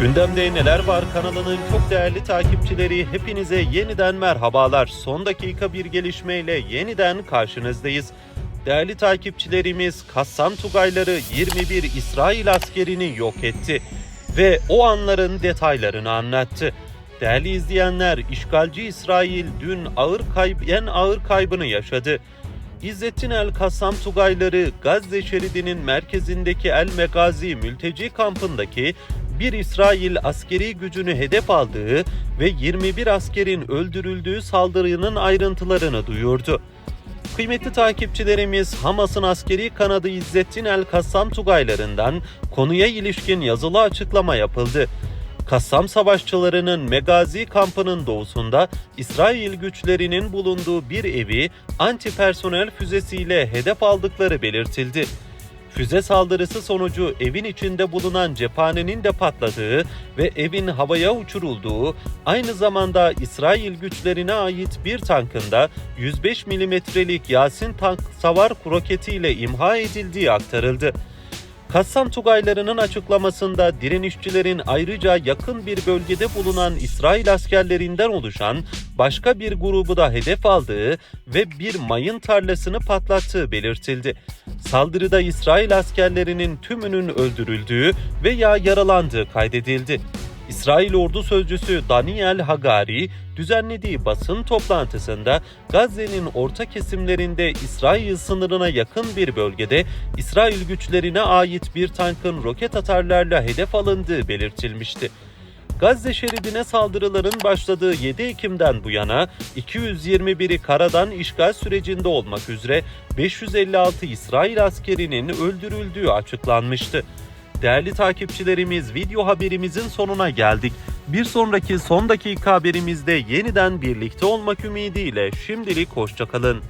Gündemde Neler Var kanalının çok değerli takipçileri hepinize yeniden merhabalar. Son dakika bir gelişmeyle yeniden karşınızdayız. Değerli takipçilerimiz Kassam Tugayları 21 İsrail askerini yok etti ve o anların detaylarını anlattı. Değerli izleyenler, işgalci İsrail dün ağır kayb en ağır kaybını yaşadı. İzzettin El Kassam Tugayları Gazze şeridinin merkezindeki El Megazi mülteci kampındaki bir İsrail askeri gücünü hedef aldığı ve 21 askerin öldürüldüğü saldırının ayrıntılarını duyurdu. Kıymetli takipçilerimiz Hamas'ın askeri kanadı İzzettin El Kassam Tugaylarından konuya ilişkin yazılı açıklama yapıldı. Kassam savaşçılarının Megazi kampının doğusunda İsrail güçlerinin bulunduğu bir evi anti-personel füzesiyle hedef aldıkları belirtildi. Füze saldırısı sonucu evin içinde bulunan cephanenin de patladığı ve evin havaya uçurulduğu, aynı zamanda İsrail güçlerine ait bir tankında 105 milimetrelik Yasin tank savar roketiyle imha edildiği aktarıldı. Kassam Tugaylarının açıklamasında direnişçilerin ayrıca yakın bir bölgede bulunan İsrail askerlerinden oluşan başka bir grubu da hedef aldığı ve bir mayın tarlasını patlattığı belirtildi. Saldırıda İsrail askerlerinin tümünün öldürüldüğü veya yaralandığı kaydedildi. İsrail ordu sözcüsü Daniel Hagari düzenlediği basın toplantısında Gazze'nin orta kesimlerinde İsrail sınırına yakın bir bölgede İsrail güçlerine ait bir tankın roket atarlarla hedef alındığı belirtilmişti. Gazze şeridine saldırıların başladığı 7 Ekim'den bu yana 221'i karadan işgal sürecinde olmak üzere 556 İsrail askerinin öldürüldüğü açıklanmıştı. Değerli takipçilerimiz video haberimizin sonuna geldik. Bir sonraki son dakika haberimizde yeniden birlikte olmak ümidiyle şimdilik hoşçakalın.